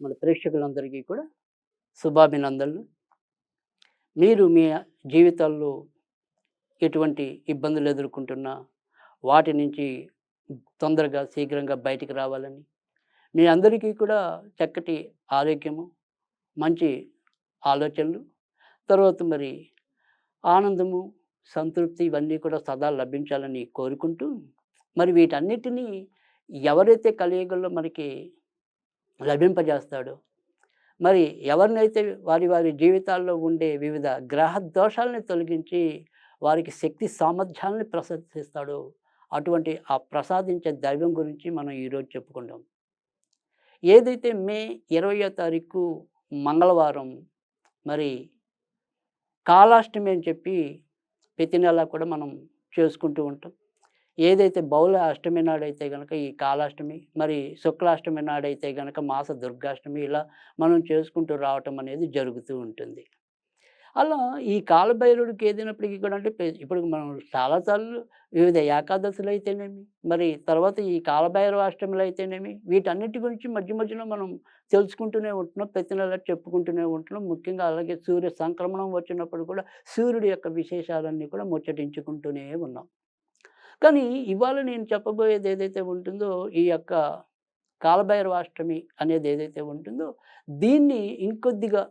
మన ప్రేక్షకులందరికీ కూడా శుభాభినందనలు. మీరు మీ జీవితాల్లో ఎటువంటి ఇబ్బందులు ఎదుర్కొంటున్నా వాటి నుంచి తొందరగా శీఘ్రంగా బయటికి రావాలని. మీ అందరికీ కూడా చక్కటి ఆరోగ్యము మంచి ఆలోచనలు తర్వాత మరి ఆనందము సంతృప్తి ఇవన్నీ కూడా సదా లభించాలని కోరుకుంటూ మరి వీటన్నిటినీ ఎవరైతే కలియుగంలో మనకి లభింపజేస్తాడో. మరి ఎవరినైతే వారి వారి జీవితాల్లో ఉండే వివిధ గ్రహ దోషాలని తొలగించి వారికి శక్తి సామర్థ్యాలని ప్రసాదిస్తాడు అటువంటి ఆ ప్రసాదించే దైవం గురించి మనం ఈరోజు చెప్పుకుందాం ఏదైతే మే ఇరవయో తారీఖు మంగళవారం మరి కాలాష్టమి అని చెప్పి ప్రతి నెల కూడా మనం చేసుకుంటూ ఉంటాం. ఏదైతే బౌల అష్టమి నాడైతే కనుక ఈ కాలాష్టమి మరి శుక్లాష్టమి నాడైతే కనుక మాస దుర్గాష్టమి ఇలా మనం చేసుకుంటూ రావటం అనేది జరుగుతూ ఉంటుంది. అలా ఈ కాలభైరుడికి ఏదైనప్పటికీ కూడా అంటే ఇప్పుడు మనం చాలాసార్లు వివిధ ఏకాదశులు అయితేనేమి మరి తర్వాత ఈ కాలభైరవ అష్టములు అయితేనేమి వీటన్నిటి గురించి మధ్య మధ్యలో మనం తెలుసుకుంటూనే ఉంటున్నాం ప్రతి నెల చెప్పుకుంటూనే ఉంటున్నాం. ముఖ్యంగా అలాగే సూర్య సంక్రమణం వచ్చినప్పుడు కూడా సూర్యుడి యొక్క విశేషాలన్నీ కూడా ముచ్చటించుకుంటూనే ఉన్నాం. కానీ ఇవాళ నేను చెప్పబోయేది ఏదైతే ఉంటుందో ఈ యొక్క కాలభైరవాష్టమి అనేది ఏదైతే ఉంటుందో దీన్ని ఇంకొద్దిగా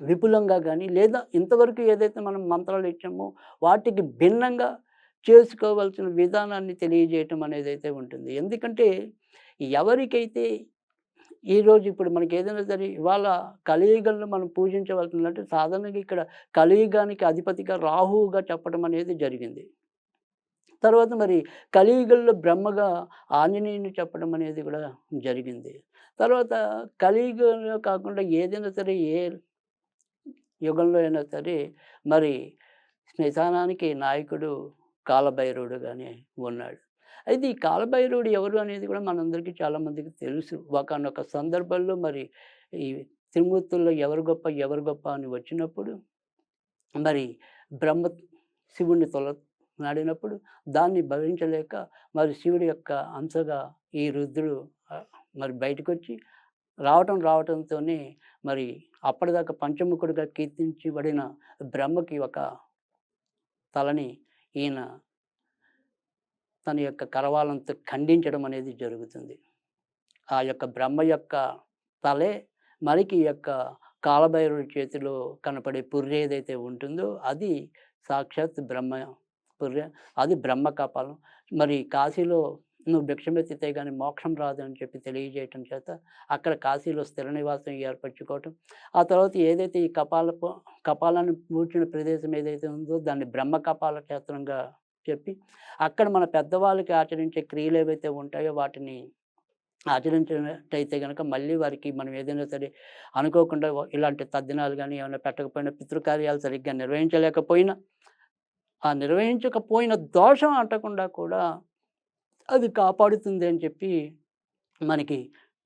విపులంగా కానీ లేదా ఇంతవరకు ఏదైతే మనం మంత్రాలు ఇచ్చామో వాటికి భిన్నంగా చేసుకోవాల్సిన విధానాన్ని తెలియజేయటం అనేది అయితే ఉంటుంది. ఎందుకంటే ఎవరికైతే ఈరోజు ఇప్పుడు మనకి ఏదైనా సరే ఇవాళ కలియుగంలో మనం పూజించవలసిందంటే సాధారణంగా ఇక్కడ కలియుగానికి అధిపతిగా రాహువుగా చెప్పడం అనేది జరిగింది. తర్వాత మరి కలియుగంలో బ్రహ్మగా ఆంజనేయుని చెప్పడం అనేది కూడా జరిగింది. తర్వాత కలియుగంలో కాకుండా ఏదైనా సరే ఏ యుగంలో అయినా సరే మరి శ్మశానానికి నాయకుడు కాలభైరవుడుగానే ఉన్నాడు. అయితే ఈ కాలభైరవుడు ఎవరు అనేది కూడా మనందరికీ చాలామందికి తెలుసు. ఒకనొక సందర్భంలో మరి ఈ త్రిమూర్తుల్లో ఎవరు గొప్ప ఎవరు గొప్ప అని వచ్చినప్పుడు మరి బ్రహ్మ శివుణ్ణి తొల నాడినప్పుడు దాన్ని భరించలేక మరి శివుడి యొక్క అంశగా ఈ రుద్రుడు మరి బయటకు వచ్చి రావటం రావటంతోనే మరి అప్పటిదాకా పంచముఖుడిగా కీర్తించబడిన బ్రహ్మకి ఒక తలని ఈయన తన యొక్క కరవాలంతో ఖండించడం అనేది జరుగుతుంది. ఆ యొక్క బ్రహ్మ యొక్క తలే మరికి ఈ యొక్క కాలభైరుడి చేతిలో కనపడే పుర్రి ఏదైతే ఉంటుందో అది సాక్షాత్ బ్రహ్మ పుర్రె అది బ్రహ్మ కపాలం. మరి కాశీలో నువ్వు భిక్షమెత్తితే కానీ మోక్షం రాదు అని చెప్పి తెలియజేయటం చేత అక్కడ కాశీలో స్థిర నివాసం ఏర్పరచుకోవటం. ఆ తర్వాత ఏదైతే ఈ కపాల కపాలాన్ని పూడ్చిన ప్రదేశం ఏదైతే ఉందో దాన్ని బ్రహ్మ కపాల క్షేత్రంగా చెప్పి అక్కడ మన పెద్దవాళ్ళకి ఆచరించే క్రియలు ఏవైతే ఉంటాయో వాటిని ఆచరించినట్టయితే కనుక మళ్ళీ వారికి మనం ఏదైనా సరే అనుకోకుండా ఇలాంటి తద్దినాలు కానీ ఏమైనా పెట్టకపోయినా పితృకార్యాలు సరిగ్గా నిర్వహించలేకపోయినా ఆ నిర్వహించకపోయిన దోషం అంటకుండా కూడా అది కాపాడుతుంది అని చెప్పి మనకి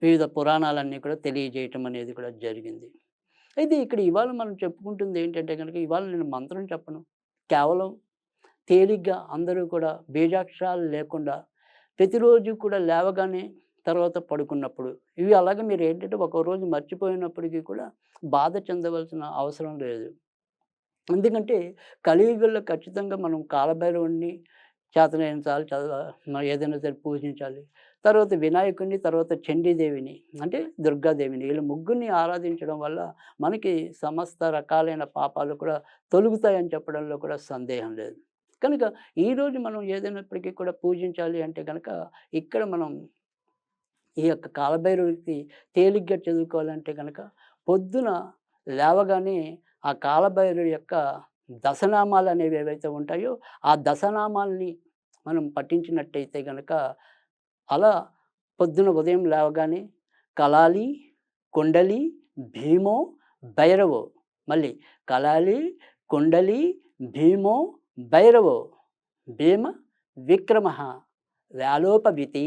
వివిధ పురాణాలన్నీ కూడా తెలియజేయటం అనేది కూడా జరిగింది. అయితే ఇక్కడ ఇవాళ మనం చెప్పుకుంటుంది ఏంటంటే కనుక ఇవాళ నేను మంత్రం చెప్పను. కేవలం తేలిగ్గా అందరూ కూడా బీజాక్షరాలు లేకుండా ప్రతిరోజు కూడా లేవగానే తర్వాత పడుకున్నప్పుడు ఇవి అలాగే మీరు ఏంటంటే ఒక రోజు మర్చిపోయినప్పటికీ కూడా బాధ చెందవలసిన అవసరం లేదు. ఎందుకంటే కలియుగంలో ఖచ్చితంగా మనం కాలభైరవుణ్ణి చేతనైన చాలు చదవ మనం ఏదైనా సరే పూజించాలి. తర్వాత వినాయకుడిని తర్వాత చండీదేవిని అంటే దుర్గాదేవిని వీళ్ళ ముగ్గురిని ఆరాధించడం వల్ల మనకి సమస్త రకాలైన పాపాలు కూడా తొలుగుతాయని చెప్పడంలో కూడా సందేహం లేదు. కనుక ఈరోజు మనం ఏదైనప్పటికీ కూడా పూజించాలి అంటే కనుక ఇక్కడ మనం ఈ యొక్క కాలభైరవుడికి తేలిగ్గా చదువుకోవాలంటే కనుక పొద్దున లేవగానే ఆ కాలభైరుడి యొక్క దశనామాలు అనేవి ఏవైతే ఉంటాయో ఆ దశనామాల్ని మనం పఠించినట్టయితే కనుక అలా పొద్దున ఉదయం లేవగానే కలాలి కుండలి భీమో భైరవో మళ్ళీ కలాలి కుండలి భీమో భైరవో భీమ విక్రమ వ్యాలోపవితి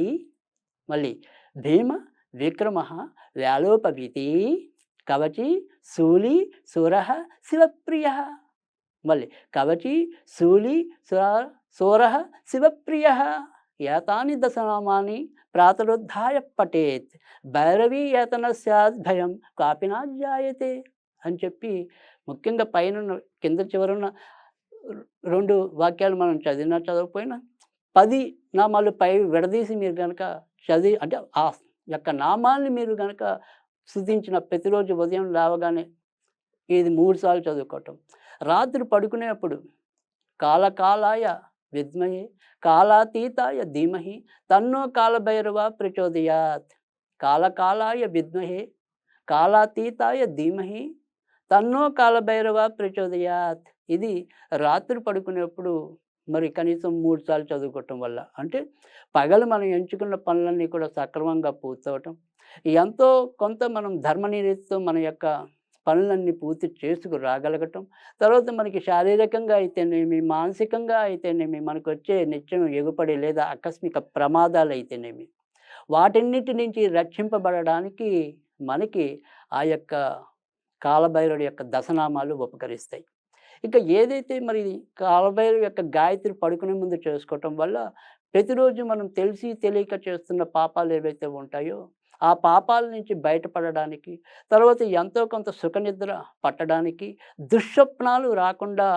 మళ్ళీ భీమ విక్రమ వ్యాలోపవితి కవచి శూలి సుర శివప్రియ. మళ్ళీ కవచి శూలి సుర సూర శివప్రియ. ఏతాని దశనామాని ప్రాతరుద్ధాయ పటేత్ భైరవీ ఏతన భయం కాపినా జాయతే అని చెప్పి ముఖ్యంగా పైన కింద చివరున్న రెండు వాక్యాలు మనం చదివినా చదవకపోయినా పది నామాలు పై విడదీసి మీరు కనుక చదివి అంటే ఆ యొక్క నామాల్ని మీరు కనుక స్థుతించిన ప్రతిరోజు ఉదయం లేవగానే ఇది మూడు సార్లు చదువుకోవటం. రాత్రి పడుకునేప్పుడు కాలకాలాయ విద్మహే కాలాతీతాయ ధీమహి తన్నో కాలభైరవ ప్రచోదయాత్. కాలకాలాయ విద్మహే కాలాతీతాయ ధీమహి తన్నో కాలభైరవ ప్రచోదయాత్. ఇది రాత్రి పడుకునేప్పుడు మరి కనీసం మూడు సార్లు చదువుకోవటం వల్ల. అంటే పగలు మనం ఎంచుకున్న పనులన్నీ కూడా సక్రమంగా పూర్తవటం. ఎంతో కొంత మనం ధర్మనిరీతితో మన యొక్క పనులన్నీ పూర్తి చేసుకు రాగలగటం. తర్వాత మనకి శారీరకంగా అయితేనేమి మానసికంగా అయితేనేమి మనకు వచ్చే నిత్యం ఎగుపడి లేదా ఆకస్మిక ప్రమాదాలు అయితేనేమి వాటన్నిటి నుంచి రక్షింపబడడానికి మనకి ఆ యొక్క కాలభైరుడి యొక్క దశనామాలు ఉపకరిస్తాయి. ఇక ఏదైతే మరి కాలభైరు యొక్క గాయత్రి పడుకునే ముందు చేసుకోవటం వల్ల ప్రతిరోజు మనం తెలిసి తెలియక చేస్తున్న పాపాలు ఏవైతే ఉంటాయో ఆ పాపాల నుంచి బయటపడడానికి తర్వాత ఎంతో కొంత సుఖనిద్ర పట్టడానికి దుస్వప్నాలు రాకుండా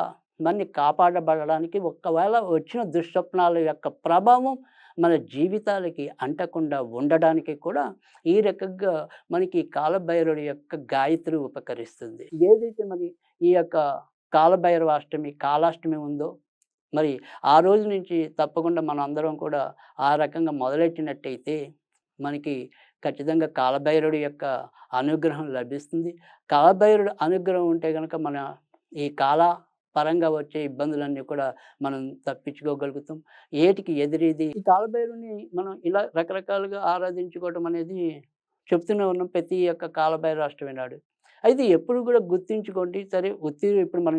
మనని కాపాడబడడానికి ఒకవేళ వచ్చిన దుస్వప్నాల యొక్క ప్రభావం మన జీవితాలకి అంటకుండా ఉండడానికి కూడా ఈ రకంగా మనకి కాలభైరుడి యొక్క గాయత్రి ఉపకరిస్తుంది. ఏదైతే మరి ఈ యొక్క కాలభైరవ అష్టమి కాలాష్టమి ఉందో మరి ఆ రోజు నుంచి తప్పకుండా మనం అందరం కూడా ఆ రకంగా మొదలెట్టినట్టయితే మనకి ఖచ్చితంగా కాలభైరుడు యొక్క అనుగ్రహం లభిస్తుంది. కాలభైరుడు అనుగ్రహం ఉంటే కనుక మన ఈ కాల పరంగా వచ్చే ఇబ్బందులన్నీ కూడా మనం తప్పించుకోగలుగుతాం. ఏటికి ఎదిరేది? ఈ కాలభైరుని మనం ఇలా రకరకాలుగా ఆరాధించుకోవడం అనేది చెప్తూనే ఉన్నాం ప్రతి యొక్క కాలభైరు అష్టమి నాడు. అయితే ఎప్పుడు కూడా గుర్తించుకోండి. సరే ఉత్తి ఇప్పుడు మనం